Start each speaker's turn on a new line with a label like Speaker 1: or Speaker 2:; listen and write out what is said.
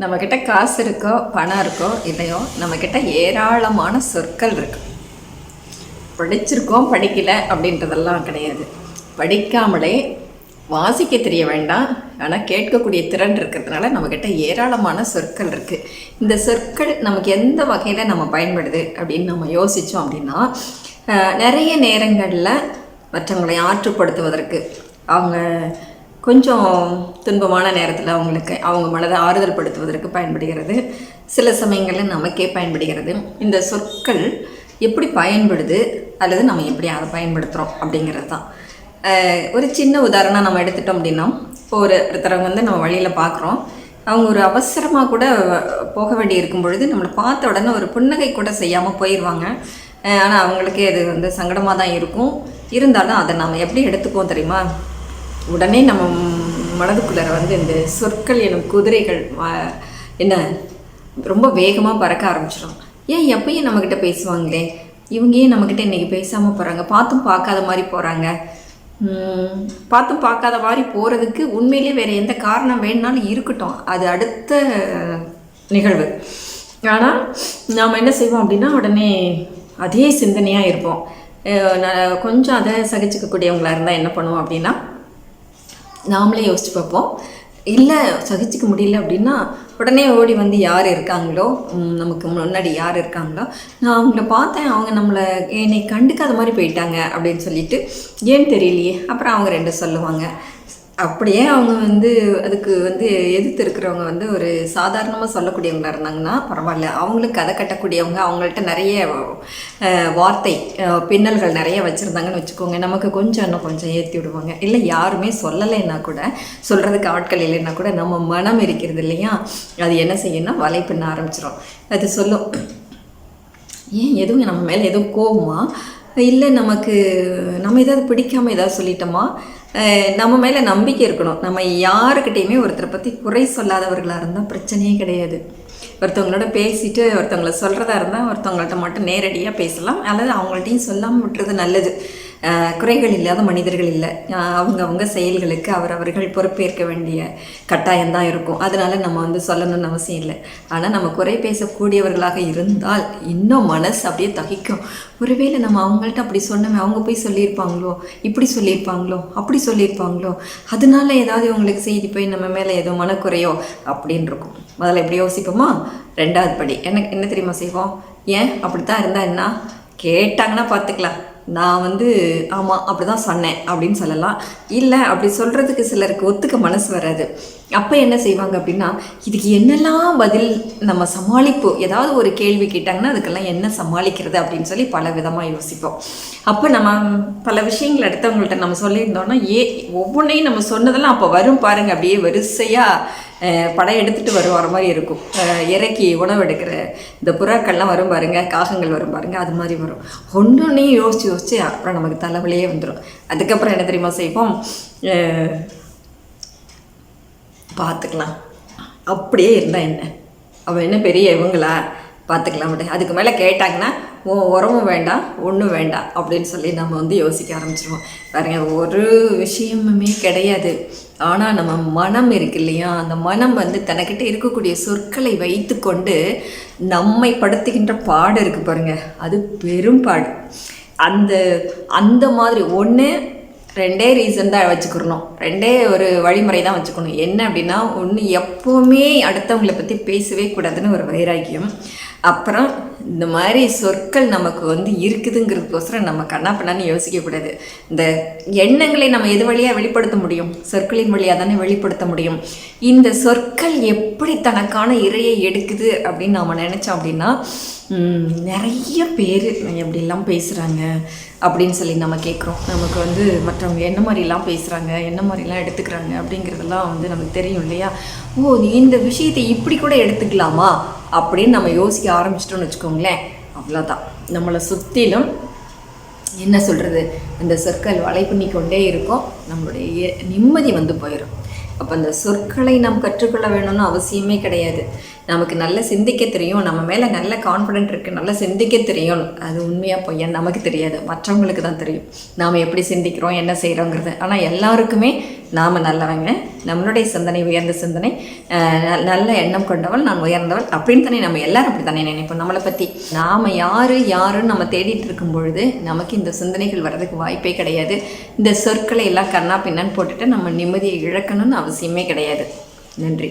Speaker 1: நம்மக்கிட்ட காசு இருக்கோ பணம் இருக்கோ இல்லையோ நம்மக்கிட்ட ஏராளமான சொற்கள் இருக்கு. படிச்சிருக்கோம் படிக்கல அப்படின்றதெல்லாம் கிடையாது. படிக்காமலே வாசிக்க தெரிய வேண்டாம். ஆனால் கேட்கக்கூடிய திறன் இருக்கிறதுனால நம்மக்கிட்ட ஏராளமான சொற்கள் இருக்குது இந்த சொற்கள் நமக்கு எந்த வகையில் நம்ம பயன்படுது அப்படின்னு நம்ம யோசித்தோம் அப்படின்னா நிறைய நேரங்களில் மற்றவங்களை ஆற்றுப்படுத்துவதற்கு அவங்க கொஞ்சம் துன்பமான நேரத்தில் அவங்களுக்கு அவங்க மனதை ஆறுதல் படுத்துவதற்கு பயன்படுகிறது. சில சமயங்களில் நமக்கே பயன்படுகிறது. இந்த சொற்கள் எப்படி பயன்படுது அல்லது நம்ம எப்படி அதை பயன்படுத்துகிறோம் அப்படிங்கிறது தான். ஒரு சின்ன உதாரணம் நம்ம எடுத்துட்டோம் அப்படின்னா இப்போ ஒரு ஒருத்தரவங்க வந்து நம்ம வழியில் பார்க்குறோம் அவங்க ஒரு அவசரமாக கூட போக வேண்டி இருக்கும் பொழுது நம்மளை பார்த்த உடனே ஒரு புன்னகை கூட செய்யாமல் போயிடுவாங்க ஆனால் அவங்களுக்கே அது வந்து சங்கடமாக தான் இருக்கும். இருந்தாலும் அதை நம்ம எப்படி எடுத்துக்குவோம் தெரியுமா? உடனே நம்ம மனதுக்குள்ளார வந்து இந்த சொற்கள் எனும் குதிரைகள் என்ன ரொம்ப வேகமாக பறக்க ஆரம்பிச்சிடும் ஏன் எப்பயும் நம்மக்கிட்ட பேசுவாங்களே? இவங்க ஏன் நம்மக்கிட்ட இன்றைக்கி பேசாமல் போகிறாங்க பார்த்தும் பார்க்காத மாதிரி போகிறாங்க பார்த்தும் பார்க்காத மாதிரி போகிறதுக்கு உண்மையிலே வேறு எந்த காரணம் வேணுனாலும் இருக்கட்டும். அது அடுத்த நிகழ்வு. ஆனால் நாம் என்ன செய்வோம் அப்படின்னா உடனே அதே சிந்தனையாக இருப்போம். நான் கொஞ்சம் அதை சகிச்சுக்கக்கூடியவங்களாக இருந்தால் என்ன பண்ணுவோம் அப்படின்னா நாமளே யோசிச்சு பார்ப்போம். இல்லை சகிச்சுக்க முடியல அப்படின்னா உடனே ஓடி வந்து யார் இருக்காங்களோ நமக்கு முன்னாடி யார் இருக்காங்களோ நான் அவங்கள பார்த்தேன். அவங்க நம்மளை என்னை கண்டுக்காத மாதிரி போயிட்டாங்க அப்படின்னு சொல்லிட்டு ஏன்னு தெரியலையே? அப்புறம் அவங்க ரெண்டு சொல்லுவாங்க. அப்படியே அவங்க வந்து அதுக்கு வந்து எதிர்த்து இருக்கிறவங்க வந்து ஒரு சாதாரணமாக சொல்லக்கூடியவங்களா இருந்தாங்கன்னா பரவாயில்ல. அவங்களுக்கு கதை கட்டக்கூடியவங்க. அவங்கள்ட்ட நிறைய வார்த்தை பின்னல்கள் நிறைய வச்சுருந்தாங்கன்னு வச்சுக்கோங்க. நமக்கு கொஞ்சம் இன்னும் கொஞ்சம் ஏற்றி விடுவாங்க. இல்லை யாருமே சொல்லலைன்னா கூட சொல்கிறதுக்கு ஆட்கள் இல்லைன்னா கூட நம்ம மனம் இருக்கிறது இல்லையா? அது என்ன செய்யணும்னா வலை பின்ன ஆரம்பிச்சிடும் அது சொல்லும். ஏன் எதுவும் நம்ம மேலே எதுவும் கோவமா? இல்லை நமக்கு நம்ம ஏதாவது பிடிக்காம ஏதாவது சொல்லிட்டோமா? நம்ம மேலே நம்பிக்கை இருக்கணும். நம்ம யாருக்கிட்டேயுமே ஒருத்தரை பற்றி குறை சொல்லாதவர்களாக இருந்தால் பிரச்சனையே கிடையாது. ஒருத்தவங்களோட பேசிட்டு ஒருத்தவங்களை சொல்கிறதா இருந்தால் ஒருத்தவங்கள்ட்ட மட்டும் நேரடியாக பேசலாம். அல்லது அவங்கள்ட்டையும் சொல்லாமல் விட்டுறது நல்லது. குறைகள் இல்லாத மனிதர்கள் இல்லை. அவங்க அவங்க செயல்களுக்கு அவரவர்கள் பொறுப்பேற்க வேண்டிய கட்டாயம் தான் இருக்கும். அதனால் நம்ம வந்து சொல்லணும்னு அவசியம் இல்லை. ஆனால் நம்ம குறை பேசக்கூடியவர்களாக இருந்தால் இன்னும் மனசு அப்படியே தகிக்கும். ஒருவேளை நம்ம அவங்கள்ட்ட அப்படி சொன்னோமே அவங்க போய் சொல்லியிருப்பாங்களோ? இப்படி சொல்லியிருப்பாங்களோ? அப்படி சொல்லியிருப்பாங்களோ? அதனால ஏதாவது உங்களுக்கு செய்தி போய் நம்ம மேலே ஏதோ மனக்குறையோ அப்படின்னு இருக்கும். முதல்ல எப்படி யோசிப்போமா? ரெண்டாவது படி. என்ன என்ன தெரியுமா செய்வோம்? ஏன்? அப்படி தான் இருந்தால் என்ன? கேட்டாங்கன்னா பார்த்துக்கலாம். நான் வந்து ஆமாம் அப்படி தான் சொன்னேன் அப்படின்னு சொல்லலாம். இல்லை அப்படி சொல்கிறதுக்கு சிலருக்கு ஒத்துக்க மனசு வராது. அப்போ என்ன செய்வாங்க அப்படின்னா இதுக்கு என்னெல்லாம் பதில் நம்ம சமாளிப்பு ஏதாவது ஒரு கேள்வி கேட்டாங்கன்னா அதுக்கெல்லாம் என்ன சமாளிக்கிறது அப்படின்னு சொல்லி பல விதமாக யோசிப்போம். அப்போ நம்ம பல விஷயங்கள் அடுத்தவங்கள்ட்ட நம்ம சொல்லியிருந்தோம்னா ஏ ஒவ்வொன்றையும் நம்ம சொன்னதெல்லாம் அப்போ வரும் பாருங்க அப்படியே வரிசையாக படம் எடுத்துகிட்டு வருவார மாதிரி இருக்கும். இறக்கி உணவு எடுக்கிற இந்த புறாக்கள்லாம் வரும் பாருங்க காகங்கள் வரும் பாருங்க அது மாதிரி வரும். ஒன்றொன்னையும் யோசிச்சு யோசிச்சு அப்புறம் நமக்கு தலைவலியே வந்துடும் அதுக்கப்புறம் என்ன தெரியுமா செய்வோம்? பார்த்துக்கலாம். அப்படியே இருந்தா என்ன? அவன் என்ன பெரிய இவங்களா? பார்த்துக்கலாம் விட. அதுக்கு மேலே கேட்டாங்கன்னா ஓ உரமும் வேண்டாம் ஒன்றும் வேண்டாம் அப்படின்னு சொல்லி நம்ம வந்து யோசிக்க ஆரம்பிச்சிருவோம். பாருங்க ஒரு விஷயமுமே கிடையாது. ஆனால் நம்ம மனம் இருக்கு இல்லையா? அந்த மனம் வந்து தனக்கிட்ட இருக்கக்கூடிய சொற்களை வைத்துக்கொண்டு நம்மை படுத்துகின்ற பாடு இருக்குது பாருங்க. அது பெரும் பாடு. அந்த அந்த மாதிரி ஒன்று ரெண்டே ரீசன் தான் வச்சுக்கிறணும். ரெண்டே ஒரு வழிமுறை தான் வச்சுக்கணும். என்ன அப்படின்னா ஒன்று எப்போவுமே அடுத்தவங்களை பற்றி பேசவே கூடாதுன்னு ஒரு வைராக்கியம். அப்புறம் இந்த மாதிரி சொற்கள் நமக்கு வந்து இருக்குதுங்கிறதுக்கோசரம் நம்ம கண்ணா பண்ணான்னு யோசிக்கக்கூடாது இந்த எண்ணங்களை நம்ம எது வழியாக வெளிப்படுத்த முடியும்? சொற்களின் வழியாக தானே வெளிப்படுத்த முடியும். இந்த சொற்கள் எப்படி தனக்கான இரையை எடுக்குது அப்படின்னு நாம் நினச்சோம் அப்படின்னா நிறைய பேர் எப்படிலாம் பேசுகிறாங்க அப்படின்னு சொல்லி நம்ம கேட்குறோம் நமக்கு வந்து மற்றவங்க என்ன மாதிரிலாம் பேசுகிறாங்க என்ன மாதிரிலாம் எடுத்துக்கிறாங்க அப்படிங்கிறதெல்லாம் வந்து நமக்கு தெரியும் இல்லையா? ஓ இந்த விஷயத்தை இப்படி கூட எடுத்துக்கலாமா? அப்படின்னு நம்ம யோசிக்க ஆரம்பிச்சிட்டோம்னு வச்சுக்கோங்களேன். அவ்வளோதான் நம்மளை சுற்றிலும் என்ன சொல்கிறது இந்த சொற்கள் வலை பண்ணி கொண்டே இருக்கும். நம்மளுடைய நிம்மதி வந்து போயிடும் அப்போ அந்த சொற்களை நாம் கற்றுக்கொள்ள வேணும்னு அவசியமே கிடையாது. நமக்கு நல்ல சிந்திக்க தெரியும். நம்ம மேலே நல்ல கான்ஃபிடென்ட் இருக்குது நல்லா சிந்திக்க தெரியும். அது உண்மையாக பொய்யா நமக்கு தெரியாது. மற்றவங்களுக்கு தான் தெரியும். நாம் எப்படி சிந்திக்கிறோம்? என்ன செய்கிறோங்கிறது ஆனால் எல்லாருக்குமே நாம் நல்லவங்க நம்மளுடைய சிந்தனை உயர்ந்த சிந்தனை நல்ல எண்ணம் கொண்டவள் நான் உயர்ந்தவள் அப்படின்னு தானே நம்ம எல்லாரும் அப்படி தானே நினைப்போம். நம்மளை பற்றி நாம் யார் யாருன்னு நம்ம தேடிட்டு இருக்கும் பொழுது நமக்கு இந்த சிந்தனைகள் வர்றதுக்கு வாய்ப்பே கிடையாது. இந்த சொற்களை எல்லாம் கண்ணா பின்னான்னு போட்டுட்டு நம்ம நிம்மதியை இழக்கணும்னு அவசியமே கிடையாது. நன்றி.